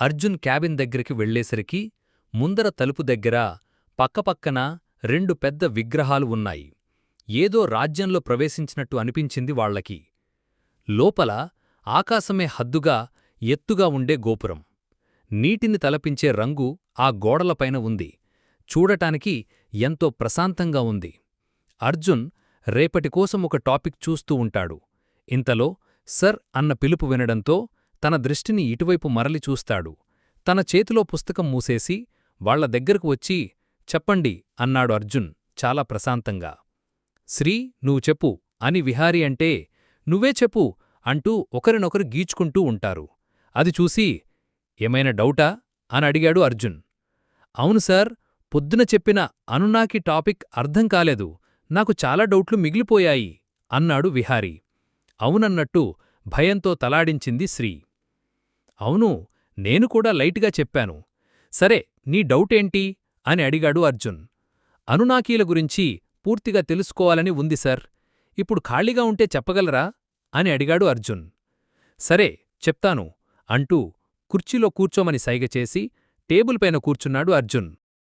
Arjun cabin దగ్గరికి వెళ్ళేసరికి ముందర తలుపు దగ్గర పక్కపక్కన రెండు పెద్ద విగ్రహాలు ఉన్నాయి. ఏదో రాజ్యంలో ప్రవేశించినట్టు అనిపించింది వాళ్ళకి లోపల ఆకాశమే హద్దుగా ఎత్తుగా ఉండే గోపురం. నీటిని తలపించే రంగు ఆ గోడలపైన ఉంది. చూడటానికి ఎంతో ప్రశాంతంగా ఉంది. అర్జున్ రేపటికోసం ఒక టాపిక్ చూస్తూ ఉంటాడు. ఇంతలో సర్ అన్న పిలుపు వినడంతో తన దృష్టిని ఇటువైపు మరలి చూస్తాడు. తన చేతిలో పుస్తకం మూసేసి వాళ్ళ దగ్గరకు వచ్చి చెప్పండి అన్నాడు అర్జున్ చాలా ప్రశాంతంగా. శ్రీ నువ్వు చెప్పు అని విహారి అంటే నువ్వే చెప్పు అంటూ ఒకరినొకరు గీచుకుంటూ ఉంటారు. అది చూసి ఏమైనా డౌటా? అని అడిగాడు అర్జున్. అవును సార్ పొద్దున చెప్పిన అనునాకి టాపిక్ అర్థం కాలేదు. నాకు చాలా డౌట్లు మిగిలిపోయాయి అన్నాడు విహారీ. అవునన్నట్టు భయంతో తలాడించింది శ్రీ. అవును నేను కూడా లైట్గా చెప్పాను. సరే నీ డౌటేంటి? అని అడిగాడు అర్జున్. అనునాకీల గురించి పూర్తిగా తెలుసుకోవాలని ఉంది సార్. ఇప్పుడు ఖాళీగా ఉంటే చెప్పగలరా? అని అడిగాడు అర్జున్. సరే చెప్తాను అంటూ కుర్చీలో కూర్చోమని సైగచేసి టేబుల్ పైన కూర్చున్నాడు అర్జున్.